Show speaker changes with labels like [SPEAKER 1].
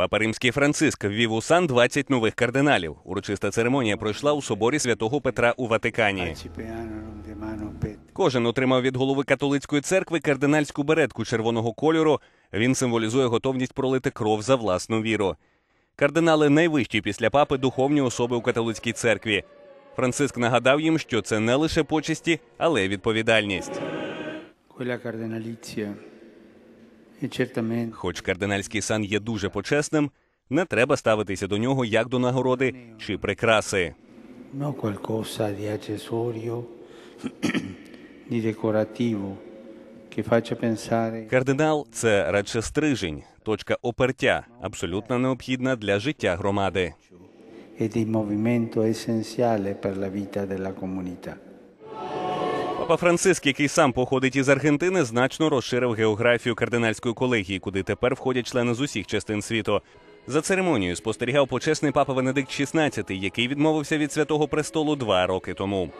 [SPEAKER 1] Папа Римський Франциск ввів у сан 20 нових кардиналів. Урочиста церемонія пройшла у соборі святого Петра у Ватикані. Кожен отримав від голови католицької церкви кардинальську беретку червоного кольору. Він символізує готовність пролити кров за власну віру. Кардинали найвищі після папи духовні особи у католицькій церкві. Франциск нагадав їм, що це не лише почесті, але й відповідальність.
[SPEAKER 2] Quella cardinalizia
[SPEAKER 1] Хоч кардинальський сан є дуже почесним, не треба ставитися до нього як до нагороди чи прикраси. Кардинал це радше стрижень, точка опертя, абсолютно необхідна для життя громади.
[SPEAKER 2] e di movimento essenziale per la vita della comunità.
[SPEAKER 1] Папа Франциск, який сам походить із Аргентини, значно розширив географію кардинальської колегії, куди тепер входять члени з усіх частин світу. За церемонією спостерігав почесний папа Венедикт XVI, який відмовився від святого престолу два роки тому.